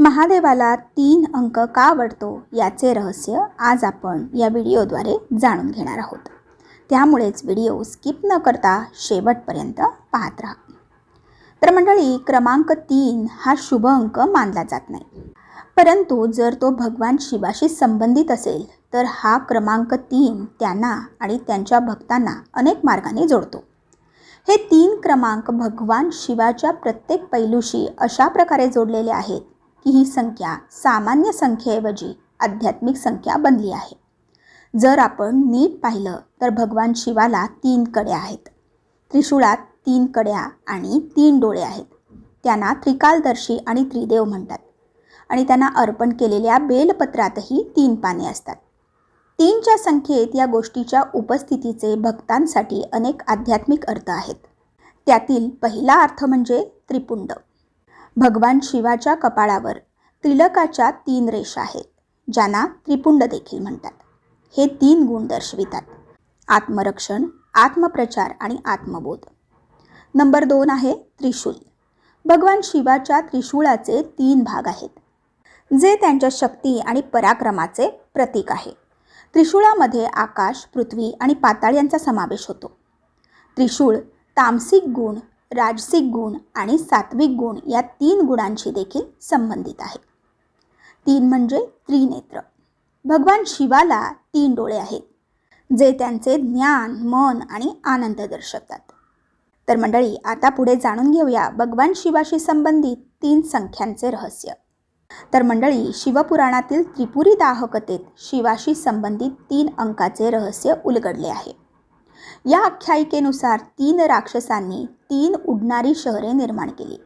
महादेवाला तीन अंक का आवडतो याचे रहस्य आज आपण या व्हिडिओद्वारे जाणून घेणार आहोत. त्यामुळेच व्हिडिओ स्किप न करता शेवटपर्यंत पाहत राहा. तर मंडळी क्रमांक तीन हा शुभ अंक मानला जात नाही. परंतु जर तो भगवान शिवाशी संबंधित असेल तर हा क्रमांक तीन त्यांना आणि त्यांच्या भक्तांना अनेक मार्गाने जोडतो. हे तीन क्रमांक भगवान शिवाच्या प्रत्येक पैलूशी अशा प्रकारे जोडलेले आहेत. की ही संख्या सामान्य संख्येऐवजी आध्यात्मिक संख्या बनली आहे. जर आपण नीट पाहिलं तर भगवान शिवाला तीन कड्या आहेत. त्रिशूळात तीन कड्या आणि तीन डोळे आहेत. त्यांना त्रिकालदर्शी आणि त्रिदेव म्हणतात. आणि त्यांना अर्पण केलेल्या बेलपत्रातही तीन पाने असतात. तीनच्या संख्येत या गोष्टीच्या उपस्थितीचे भक्तांसाठी अनेक आध्यात्मिक अर्थ आहेत. त्यातील पहिला अर्थ म्हणजे त्रिपुंड. भगवान शिवाच्या कपाळावर त्रिलकाच्या तीन रेषा आहेत ज्यांना त्रिपुंड देखील म्हणतात. हे तीन गुण दर्शवितात. आत्मरक्षण आत्मप्रचार आणि आत्मबोध. नंबर दोन आहे त्रिशूल. भगवान शिवाच्या त्रिशूळाचे तीन भाग आहेत जे त्यांच्या शक्ती आणि पराक्रमाचे प्रतीक आहे. त्रिशूळामध्ये आकाश पृथ्वी आणि पाताळ यांचा समावेश होतो. त्रिशूळ तामसिक गुण राजसिक गुण आणि सात्विक गुण या तीन गुणांशी देखील संबंधित आहे. तीन म्हणजे त्रिनेत्र. भगवान शिवाला तीन डोळे आहेत जे त्यांचे ज्ञान मन आणि आनंद दर्शवतात. तर मंडळी आता पुढे जाणून घेऊया भगवान शिवाशी संबंधित तीन संख्यांचे रहस्य. तर मंडळी शिवपुराणातील त्रिपुरी दाहकतेत शिवाशी संबंधित तीन अंकाचे रहस्य उलगडले आहे. या आख्यायिकेनुसार तीन राक्षसांनी तीन उडणारी शहरे निर्माण केली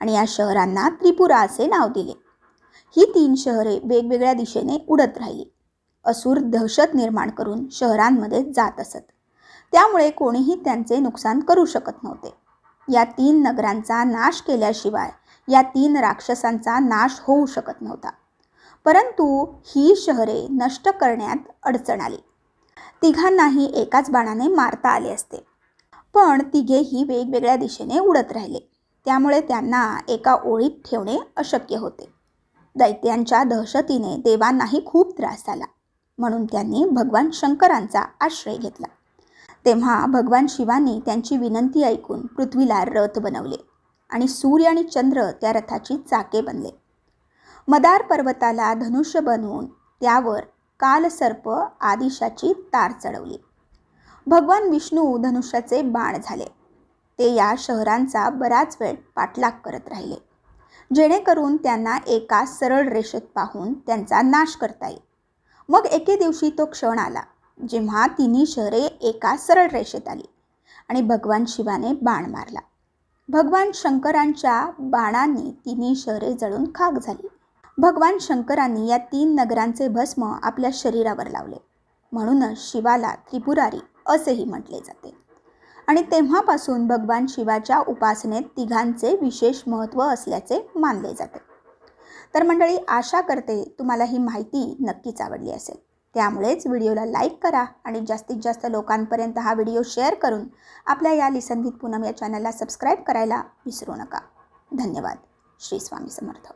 आणि या शहरांना त्रिपुरा असे नाव दिले. ही तीन शहरे वेगवेगळ्या दिशेने उडत राहिली. असुर दहशत निर्माण करून शहरांमध्ये जात असत. त्यामुळे कोणीही त्यांचे नुकसान करू शकत नव्हते. या तीन नगरांचा नाश केल्याशिवाय या तीन राक्षसांचा नाश होऊ शकत नव्हता. परंतु ही शहरे नष्ट करण्यात अडचण आली. तिघांनाही एकाच बाणाने मारता आले असते. पण तिघेही वेगवेगळ्या दिशेने उडत राहिले. त्यामुळे त्यांना एका ओळीत ठेवणे अशक्य होते. दैत्यांच्या दहशतीने देवांनाही खूप त्रास झाला. म्हणून त्यांनी भगवान शंकरांचा आश्रय घेतला. तेव्हा भगवान शिवानी त्यांची विनंती ऐकून पृथ्वीला रथ बनवले आणि सूर्य आणि चंद्र त्या रथाची चाके बनले. मदार पर्वताला धनुष्य बनवून त्यावर कालसर्प आदिशाची तार चढवली. भगवान विष्णू धनुष्याचे बाण झाले. ते या शहरांचा बराच वेळ पाठलाग करत राहिले. जेणेकरून त्यांना एका सरळ रेषेत पाहून त्यांचा नाश करता येईल. मग एके दिवशी तो क्षण आला जेव्हा तिन्ही शहरे एका सरळ रेषेत आली आणि भगवान शिवाने बाण मारला. भगवान शंकरांच्या बाणांनी तिन्ही शहरे जळून खाक झाली. भगवान शंकरांनी या तीन नगरांचे भस्म आपल्या शरीरावर लावले. म्हणूनच शिवाला त्रिपुरारी असेही म्हटले जाते. आणि तेव्हापासून भगवान शिवाच्या उपासनेत तिघांचे विशेष महत्त्व असल्याचे मानले जाते. तर मंडळी आशा करते तुम्हाला ही माहिती नक्कीच आवडली असेल. त्यामुळेच व्हिडिओला लाईक करा आणि जास्तीत जास्त लोकांपर्यंत हा व्हिडिओ शेअर करून आपल्या या लिसन विथ पूनम या चॅनलला सबस्क्राईब करायला विसरू नका. धन्यवाद. श्री स्वामी समर्थ.